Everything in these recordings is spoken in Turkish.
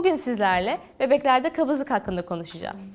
Bugün sizlerle bebeklerde kabızlık hakkında konuşacağız.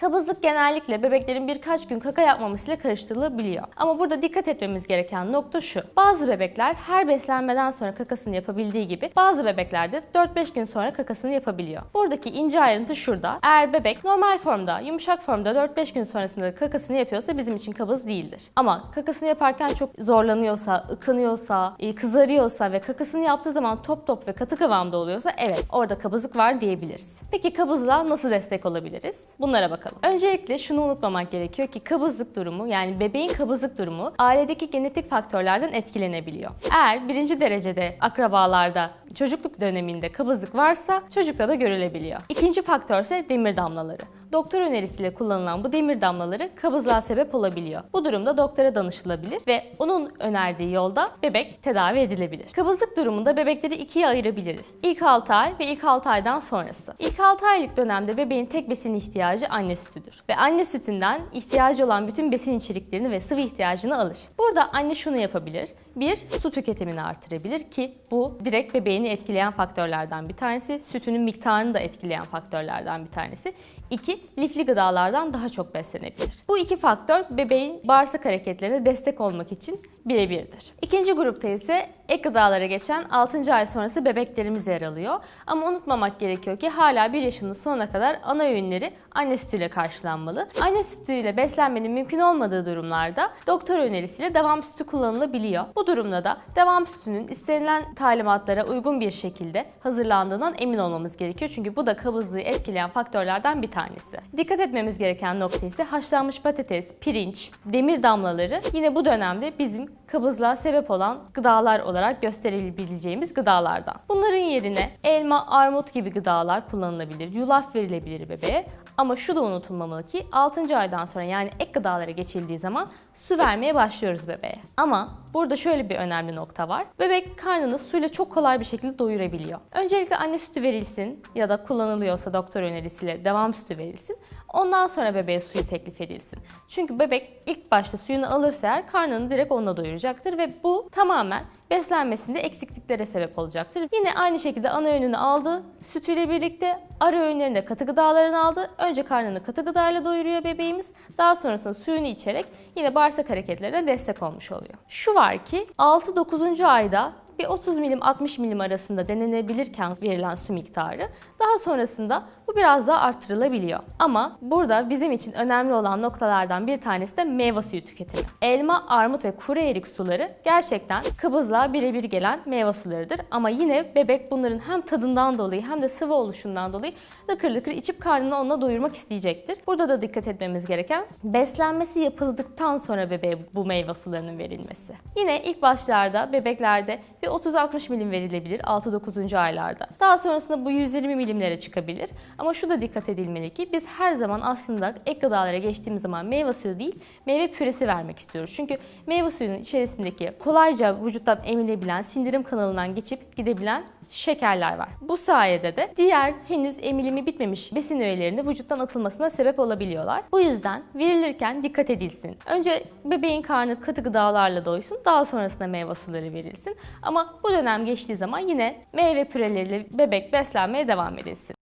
Kabızlık genellikle bebeklerin birkaç gün kaka yapmamasıyla karıştırılabiliyor. Ama burada dikkat etmemiz gereken nokta şu. Bazı bebekler her beslenmeden sonra kakasını yapabildiği gibi bazı bebeklerde 4-5 gün sonra kakasını yapabiliyor. Buradaki ince ayrıntı şurada. Eğer bebek normal formda, yumuşak formda 4-5 gün sonrasında kakasını yapıyorsa bizim için kabız değildir. Ama kakasını yaparken çok zorlanıyorsa, ıkınıyorsa, e, kızarıyorsa ve kakasını yaptığı zaman top top ve katı kıvamda oluyorsa evet orada kabızlık var diyebiliriz. Peki kabızlığa nasıl destek olabiliriz? Bunlara bakalım. Öncelikle şunu unutmamak gerekiyor ki kabızlık durumu yani bebeğin kabızlık durumu ailedeki genetik faktörlerden etkilenebiliyor. Eğer birinci derecede akrabalarda çocukluk döneminde kabızlık varsa çocukta da görülebiliyor. İkinci faktör ise demir damlaları. Doktor önerisiyle kullanılan bu demir damlaları kabızlığa sebep olabiliyor. Bu durumda doktora danışılabilir ve onun önerdiği yolda bebek tedavi edilebilir. Kabızlık durumunda bebekleri ikiye ayırabiliriz. İlk 6 ay ve ilk 6 aydan sonrası. İlk 6 aylık dönemde bebeğin tek besin ihtiyacı anne sütüdür. Ve anne sütünden ihtiyacı olan bütün besin içeriklerini ve sıvı ihtiyacını alır. Burada anne şunu yapabilir. Bir, su tüketimini artırabilir ki bu direkt bebeğini etkileyen faktörlerden bir tanesi. Sütünün miktarını da etkileyen faktörlerden bir tanesi. İki, lifli gıdalardan daha çok beslenebilir. Bu iki faktör bebeğin bağırsak hareketlerine destek olmak için birebirdir. İkinci grupta ise ek gıdalara geçen 6. ay sonrası bebeklerimiz yer alıyor. Ama unutmamak gerekiyor ki hala 1 yaşının sonuna kadar ana öğünleri anne sütüyle karşılanmalı. Anne sütüyle beslenmenin mümkün olmadığı durumlarda doktor önerisiyle devam sütü kullanılabiliyor. Bu durumda da devam sütünün istenilen talimatlara uygun bir şekilde hazırlandığından emin olmamız gerekiyor. Çünkü bu da kabızlığı etkileyen faktörlerden bir tanesi. Dikkat etmemiz gereken nokta ise haşlanmış patates, pirinç, demir damlaları yine bu dönemde bizim kabızlığa sebep olan gıdalar olarak gösterebileceğimiz gıdalardan. Bunların yerine elma, armut gibi gıdalar kullanılabilir, yulaf verilebilir bebeğe. Ama şu da unutulmamalı ki 6. aydan sonra yani ek gıdalara geçildiği zaman su vermeye başlıyoruz bebeğe. Ama burada şöyle bir önemli nokta var. Bebek karnını suyla çok kolay bir şekilde doyurabiliyor. Öncelikle anne sütü verilsin ya da kullanılıyorsa doktor önerisiyle devam sütü verilsin. Ondan sonra bebeğe suyu teklif edilsin. Çünkü bebek ilk başta suyunu alırsa eğer karnını direkt onunla doyuracaktır ve bu tamamen beslenmesinde eksikliklere sebep olacaktır. Yine aynı şekilde ana öğününü aldı, sütüyle birlikte ara öğünlerinde katı gıdalarını aldı. Önce karnını katı gıdayla doyuruyor bebeğimiz. Daha sonrasında suyunu içerek yine bağırsak hareketlerine destek olmuş oluyor. Şu var ki 6-9. ayda bir 30 milim 60 milim arasında denenebilirken verilen su miktarı daha sonrasında biraz daha arttırılabiliyor. Ama burada bizim için önemli olan noktalardan bir tanesi de meyve suyu tüketimi. Elma, armut ve kuru erik suları gerçekten kabızlığa birebir gelen meyve sularıdır. Ama yine bebek bunların hem tadından dolayı hem de sıvı oluşundan dolayı lıkır lıkır içip karnını onunla doyurmak isteyecektir. Burada da dikkat etmemiz gereken beslenmesi yapıldıktan sonra bebeğe bu meyve sularının verilmesi. Yine ilk başlarda bebeklerde bir 30-60 milim verilebilir 6-9. aylarda. Daha sonrasında bu 120 milimlere çıkabilir. Ama şu da dikkat edilmeli ki biz her zaman aslında ek gıdalara geçtiğimiz zaman meyve suyu değil meyve püresi vermek istiyoruz. Çünkü meyve suyunun içerisindeki kolayca vücuttan emilebilen, sindirim kanalından geçip gidebilen şekerler var. Bu sayede de diğer henüz emilimi bitmemiş besin öğelerinin vücuttan atılmasına sebep olabiliyorlar. Bu yüzden verilirken dikkat edilsin. Önce bebeğin karnı katı gıdalarla doysun, daha sonrasında meyve suları verilsin. Ama bu dönem geçtiği zaman yine meyve püreleriyle bebek beslenmeye devam edilsin.